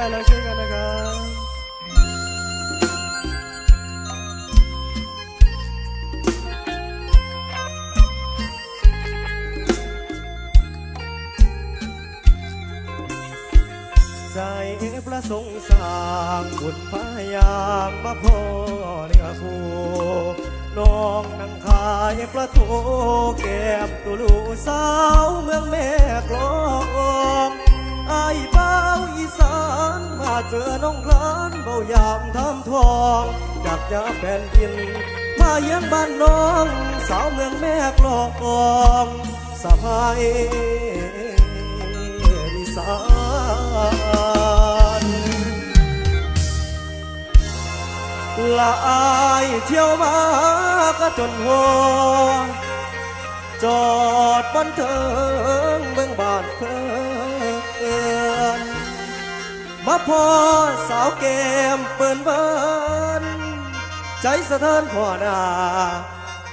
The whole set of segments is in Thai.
快乐，快乐 เจอน้องล้านเบายามทำทองจากยาแผ่นดิน มาเยี่ยมบ้านน้อง สาวเมืองแม่กลองสบายสานละอายเที่ยวมาก็จนหัวจอดบนเทิงเมืองบ้านเธอ มาพอสาวเกมเปิ้นเบินใจสะเทือนพ่อหน้า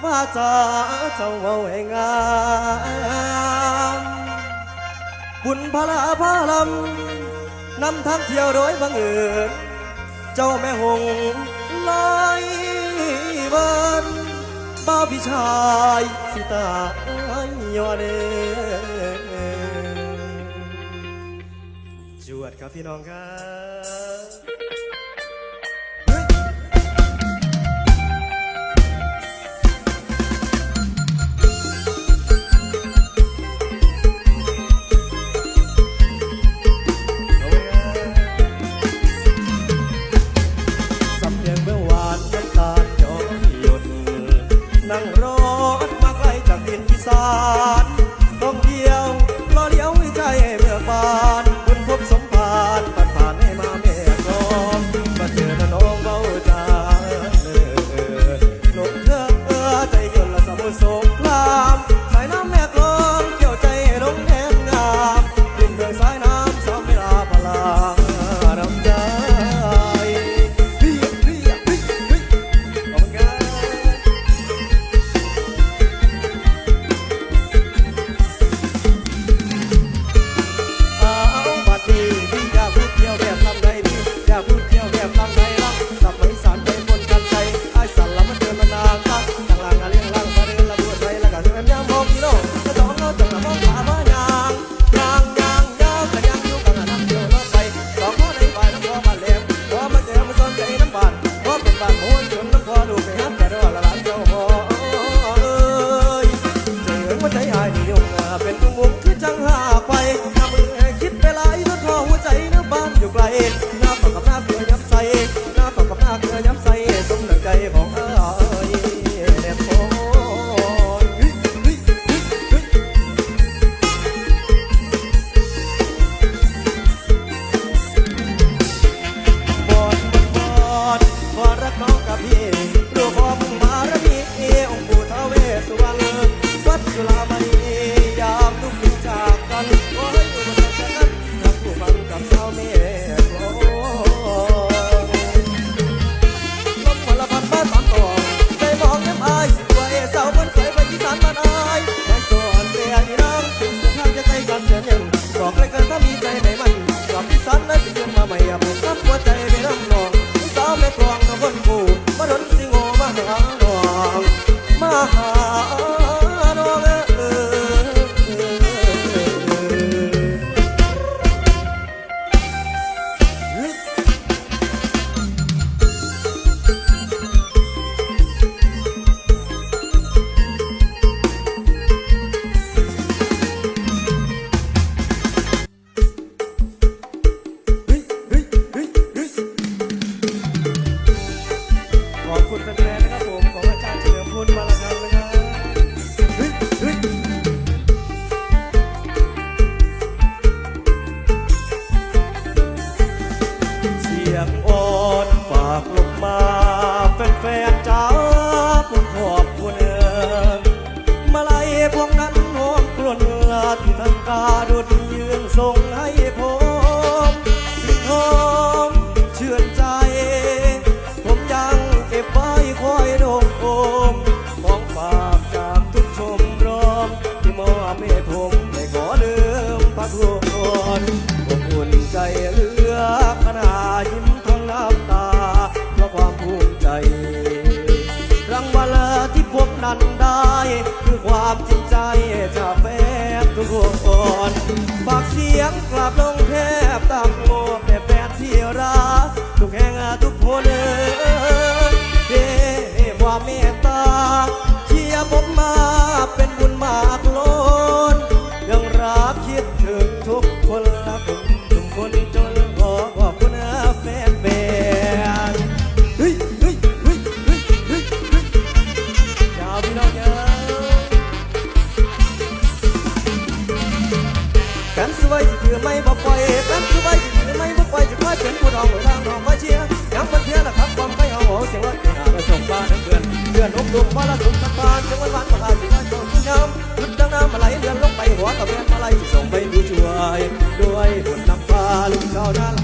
ว่าจะเจ้าเม้าให้งามบุญพระพาลำนำทางเที่ยวโดยบังเอิญเจ้าแม่หงลายเบินบ้าพี่ชายสิตายย้อนเอง วดครับพี่น้องครับ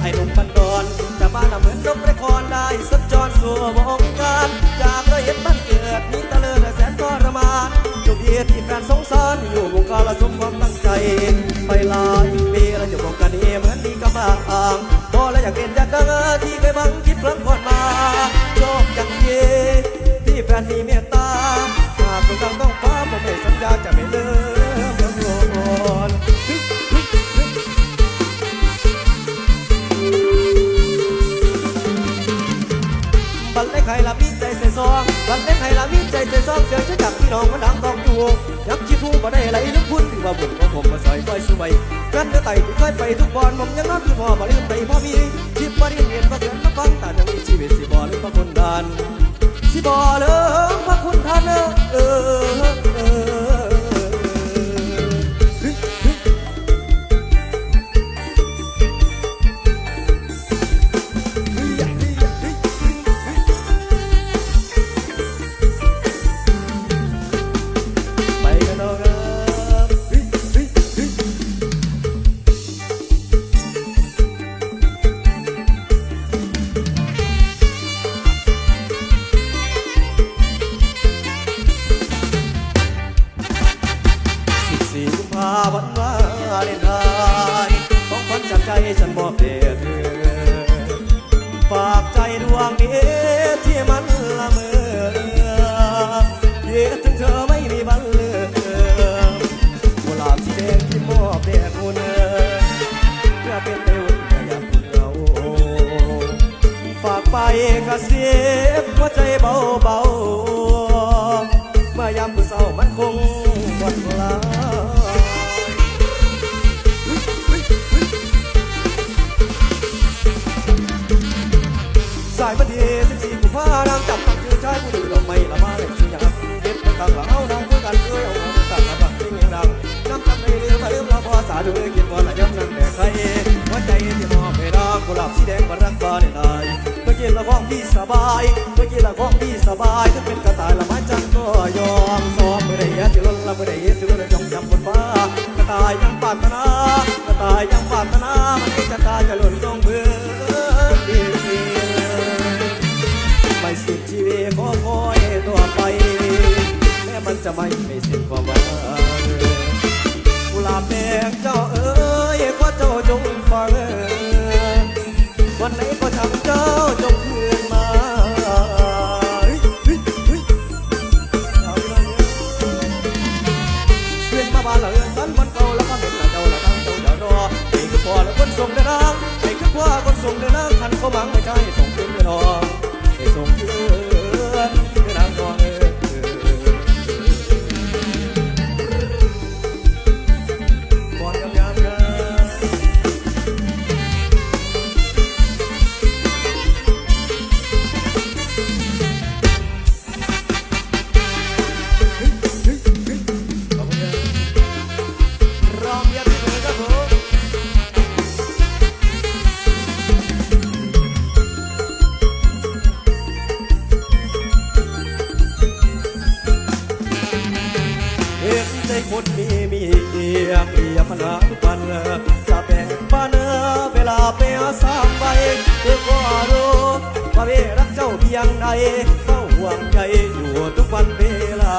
ไอ้หนุ่มบันดอนจะบ้านเหมือนนกระคอนได้สัญจรสู่วงการจากเราเห็นบ้านเกิดมีตะเลินแสนทรมานโชคดีที่แฟนสงสารอยู่ บันเล็กไข่ละมีใจใส่ซองวันเล็กใครละมีใจใส่ซองเสียงชื่อจากพี่น้องมันดังต้องอยู่ยักษ์ชีพูบ่ได้ไหลลึกพุ่นถือว่าบุญของผมมาซอยก้อยสวยแฟนเดือไต่ที่เคยไปทุกบอนผมยังนอนคือพ่อบ่ลืมไปพ่อมีชีพบ่ได้เรียนบ่เกินมาฟังแต่ยังมีชีวิตสิบ่ลืมพระคุณดานสิบ่เลิกพระคุณท่านเออเออายบันทีสิบสี่กุมภาพันธ์จับตั้งชื่อชายผู้ดื่มเราไม่ละมาเลยสิย่างเด็ดเป็นต่างหลังเอานางคุยกันเคยเอาหัวต่างมาบังสิ่งอย่างดังน้ำจำไม่ลืมมาลืมเราพอสาดูเลยกินวันละย้ำนั่นแต่ใครหัวใจที่มอบให้รักกุหลาบสีแดงมารักบาได้ตายเมื่อกี้ละของพี่สบายเมื่อกี้ละของพี่สบายถ้าเป็นกระต่ายละไม้จันก็ยอมซ้อมไม่ได้ยะจิล้นละไม่ได้ยะสิล้นจงจำบนฟ้ากระต่ายยังปารถนากระต่ายยังปารถนามันไม่จะตายจะหล่นลงมือ ไปแม้มันจะไม่ไม่สิ้นความหวัง ทุกวันจะแบ่งปันเวลาไปอาสามใบเธอก็รู้ว่าเวรักเจ้าเพียงใดเฝ้าห่วงใจอยู่ทุกวันเวลา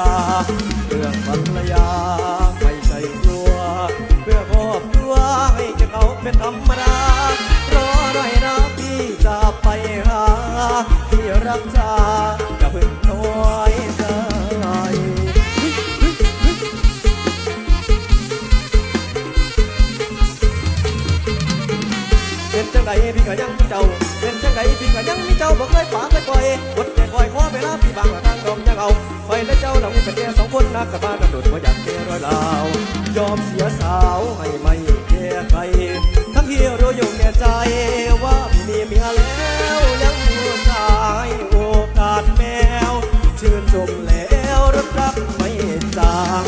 พี่ก็ยังมีเจ้า เป็นจังไดพี่ก็ยังมีเจ้าบ่เคยฝากเคยปล่อยกดแต่คอยขอเวลาพี่บางละทางดอกยังเอาคอยและเจ้าเราเป็นแค่สองคนนักกับบ้านกันโดดบ่อยากเจอรอยลาวยอมเสียสาวให้ไม่แก้ใครทั้งที่รู้อยู่แก่ใจว่าพี่มีเมียแล้วยังหัวสายโอกาสแมวชื่นชมแล้วรักรักไม่จาง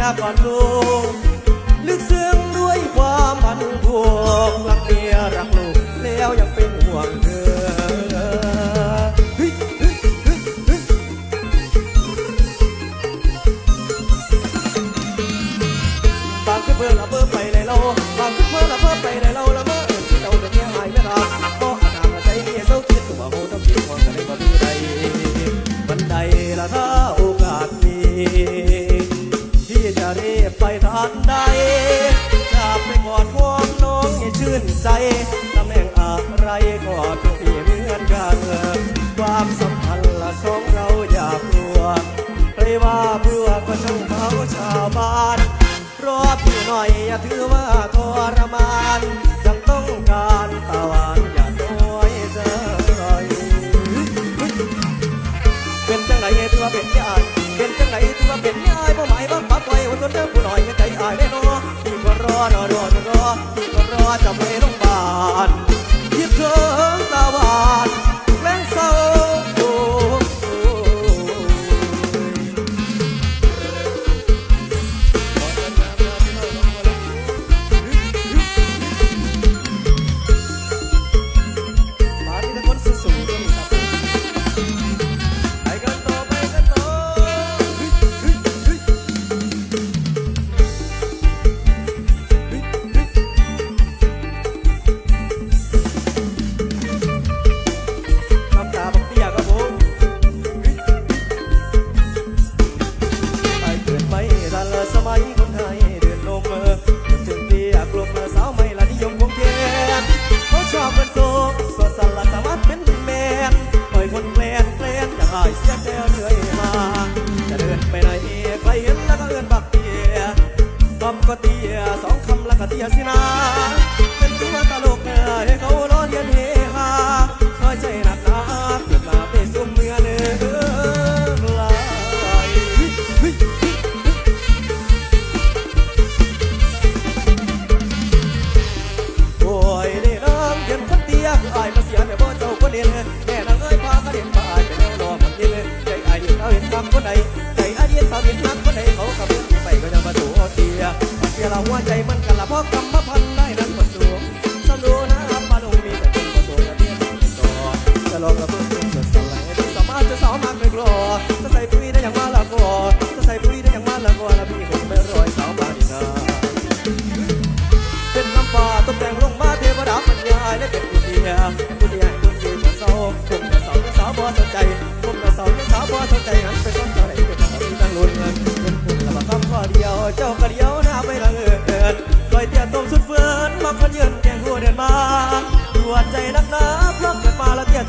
ยก่อนลูกลึกซึ้งด้วยความพันผูก ใจตำแหน่งอะไรก็ทุกที่เหมือนกันความสัมพันธ์ละสองเราอย่ากลัวใครว่าเพื่อก็ช่างเขาชาวบ้านรอพี่หน่อยอย่าถือว่าทรมานยังต้องการตะวันอย่าน้อยใจเป็นจังไหนถือว่าเป็นยาเป็นจังไหนถือว่าเป็นยายบ่หมายบ่ปักไว้วันนั้นผู้หน่อยใจอายแน่นอนที่ก็รอรอรอรอที่ก็รอจะไม่ลง หัวใจมัน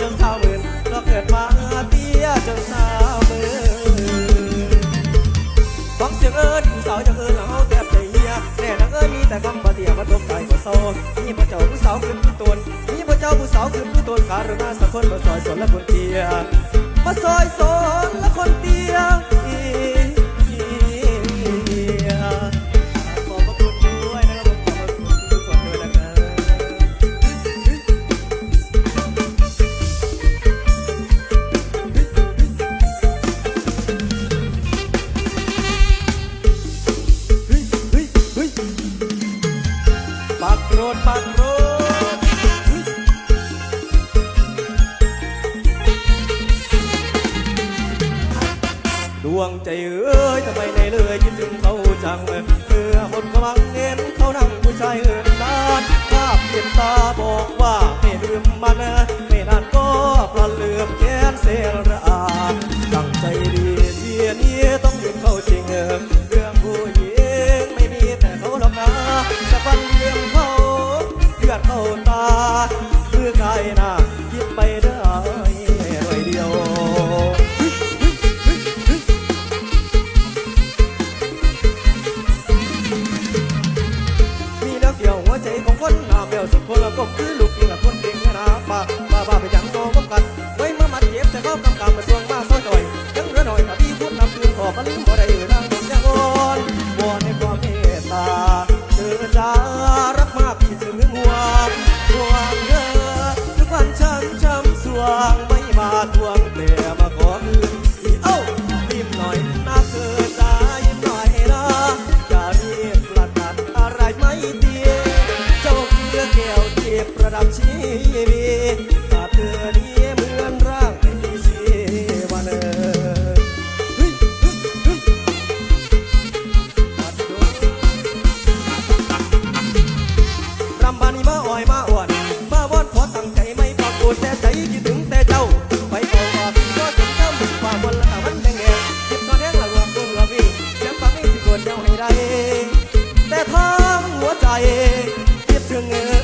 จนเช้ามืดเราเกิดมาเตี้ยจนหน้ามือฟังเสียงเอิญผู้สาวจะเอิญเราแต่ใจเฮียแน่นังเอิญมีแต่คำปฏิยามาตกใจกว่าโซนมีพระเจ้าผู้สาวคือผู้ตนมีพระเจ้าผู้สาวคือผู้ตนการุณาสักคนมาซอยสนและคนเตี้ยมาซอยสนและคนเตี้ย แต่ทั้งหัวใจคิดถึงเง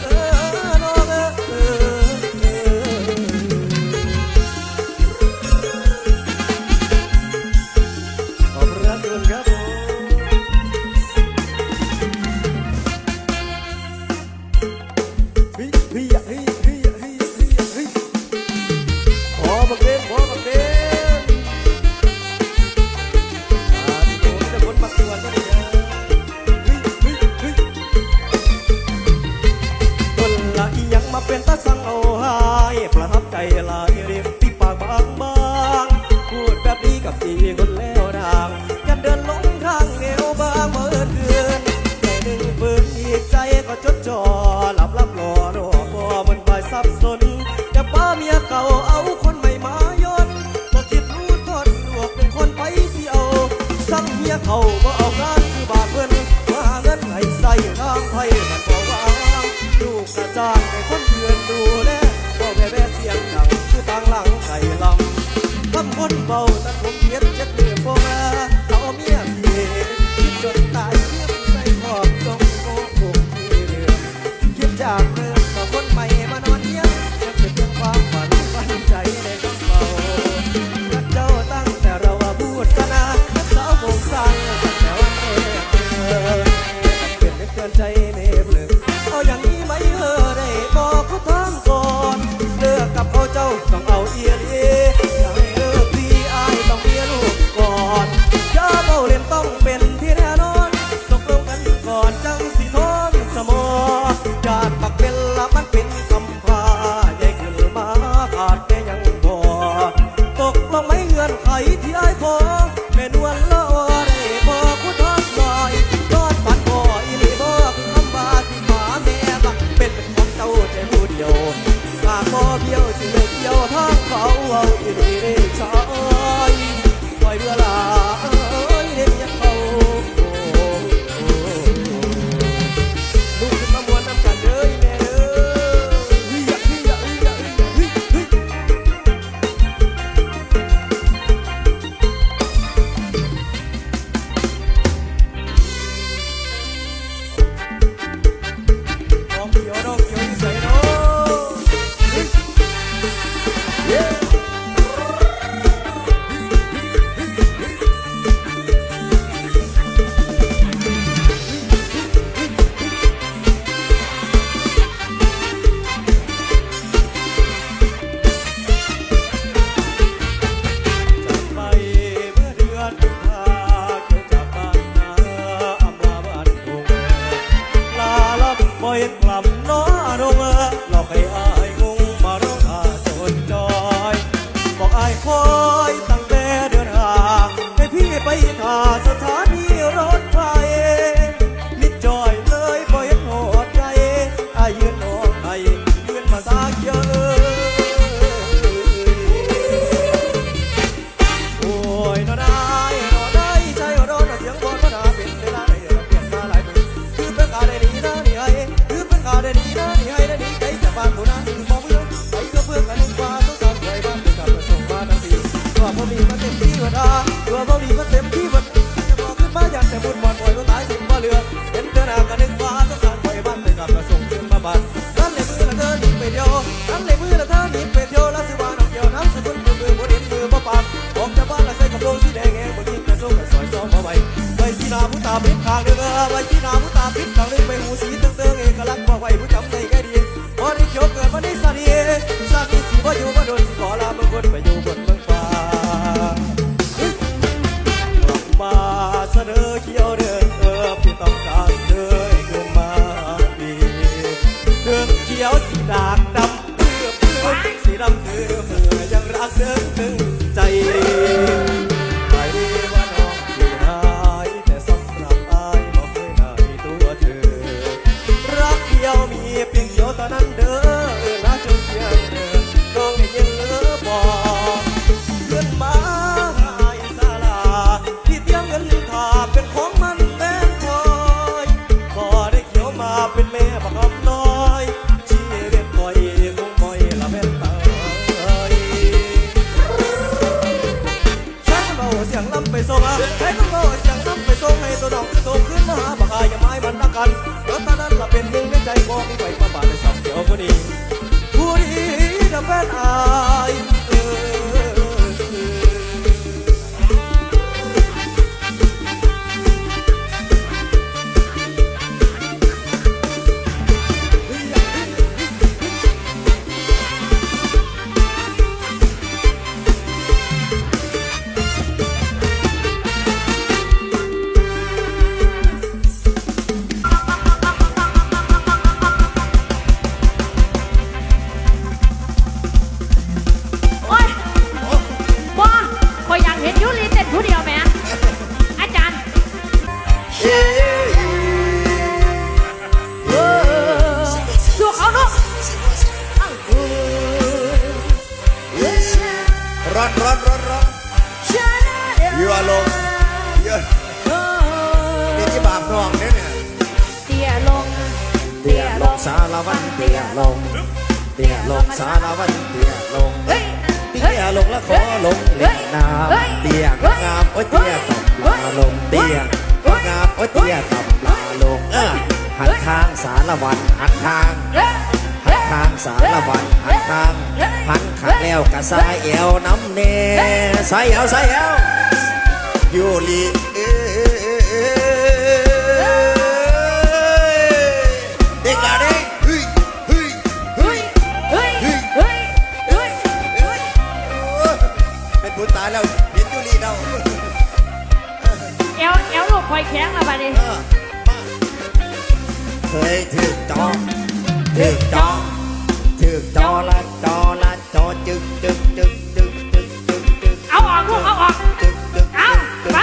ำนงเนี่ยเนี่ยตี้ยลง เตี้ยลงสารวันเตี้ยลง เตี้ยลงสารวันเตี้ยลง เตี้ยลงแล้วขอลงเล่นน้ำเตี้ยงามโอ้ยเตี้ยตบลาลง เตี้ยงามโอ้ยเตี้ยตบลาลงเออหันทางสารวันหันทางหันทางสารวันหันทางหันขัาแล้วกระซายเอวน้ำเนสายเอวสายเอวอยู่ลีเคอยแข็งละบัดนี้เคยถึกจอถึกจอถึกจอละจอละจอจึกจึกจึกจึกจึกจึกจึกเอาออกลูกเอาออก จึกจึกเอาไป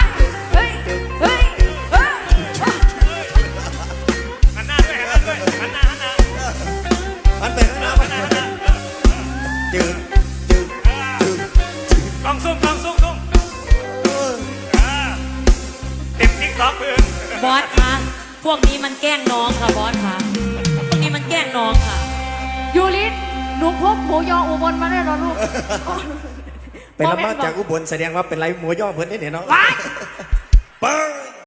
ติดติ๊กต็อกเพื่อนบอสคะพวกนี้มันแกล้งน้องค่ะบอสค่ะพวกนี้มันแกล้งน้องค่ะ ยูริสหนูพบหมูยออุบลมาแน่นอนลูกเป็นละมาจากอุบลแสดงว่าเป็นไรหมูย่อเพิ่นได้เนี่ยเนาะ ว้ายเปิ้ง